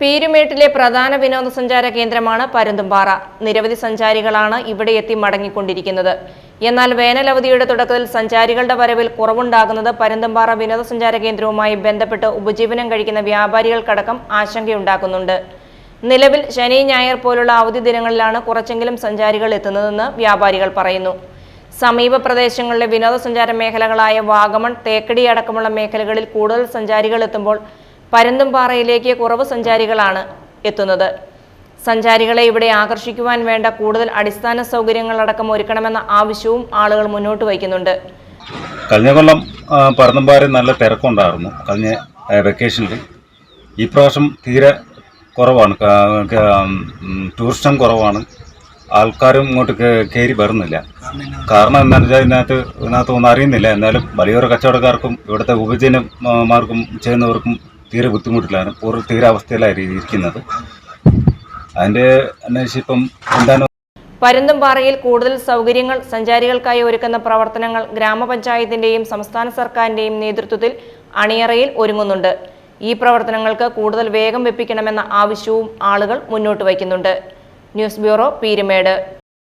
പീരുമേട്ടിലെ പ്രധാന വിനോദസഞ്ചാര കേന്ദ്രമാണ് പരുന്തുംപാറ. നിരവധി സഞ്ചാരികളാണ് ഇവിടെ എത്തി മടങ്ങിക്കൊണ്ടിരിക്കുന്നത്. എന്നാൽ വേനലവധിയുടെ തുടക്കത്തിൽ സഞ്ചാരികളുടെ വരവിൽ കുറവുണ്ടാകുന്നത് പരുന്തുംപാറ വിനോദസഞ്ചാര കേന്ദ്രവുമായി ബന്ധപ്പെട്ട് ഉപജീവനം കഴിക്കുന്ന വ്യാപാരികൾക്കടക്കം ആശങ്കയുണ്ടാക്കുന്നുണ്ട്. നിലവിൽ ശനി ഞായർ പോലുള്ള അവധി ദിനങ്ങളിലാണ് കുറച്ചെങ്കിലും സഞ്ചാരികൾ എത്തുന്നതെന്ന് വ്യാപാരികൾ പറയുന്നു. സമീപ പ്രദേശങ്ങളിലെ വിനോദസഞ്ചാര മേഖലകളായ വാഗമൺ തേക്കടി അടക്കമുള്ള മേഖലകളിൽ കൂടുതൽ സഞ്ചാരികൾ എത്തുമ്പോൾ പരുന്തുംപാറയിലേക്ക് കുറവ് സഞ്ചാരികളാണ് എത്തുന്നത്. സഞ്ചാരികളെ ഇവിടെ ആകർഷിക്കുവാൻ വേണ്ട കൂടുതൽ അടിസ്ഥാന സൗകര്യങ്ങളടക്കം ഒരുക്കണമെന്ന ആവശ്യവും ആളുകൾ മുന്നോട്ട് വയ്ക്കുന്നുണ്ട്. കഴിഞ്ഞ കൊല്ലം പരന്തുംപാറ നല്ല തിരക്കുണ്ടായിരുന്നു. കഴിഞ്ഞ വെക്കേഷനിൽ ഈ പ്രാവശ്യം തീരെ കുറവാണ്. ടൂറിസം കുറവാണ്. ആൾക്കാരും ഇങ്ങോട്ട് കയറി വരുന്നില്ല. കാരണം എന്താണെന്ന് വെച്ചാൽ ഇതിനകത്ത് ഇതിനകത്ത് ഒന്നും അറിയുന്നില്ല. എന്നാലും വലിയൊരു കച്ചവടക്കാർക്കും ഇവിടുത്തെ ഉപജനമാർക്കും ചെയ്യുന്നവർക്കും തീരെ ബുദ്ധിമുട്ടിലാണ് പൂർവ തീരാവസ്ഥയിലായിരിക്കും ഇരിക്കുന്നത്. അതിന്റെ അന്വേഷിച്ച് ഇപ്പം എന്താണ് പരുന്തുംപാറയിൽ കൂടുതൽ സൗകര്യങ്ങൾ സഞ്ചാരികൾക്കായി ഒരുക്കുന്ന പ്രവർത്തനങ്ങൾ ഗ്രാമപഞ്ചായത്തിന്റെയും സംസ്ഥാന സർക്കാരിന്റെയും നേതൃത്വത്തിൽ അണിയറയിൽ ഒരുങ്ങുന്നുണ്ട്. ഈ പ്രവർത്തനങ്ങൾക്ക് കൂടുതൽ വേഗം വെപ്പിക്കണമെന്ന ആവശ്യവും ആളുകൾ മുന്നോട്ട് വയ്ക്കുന്നുണ്ട്. News bureau Peermade.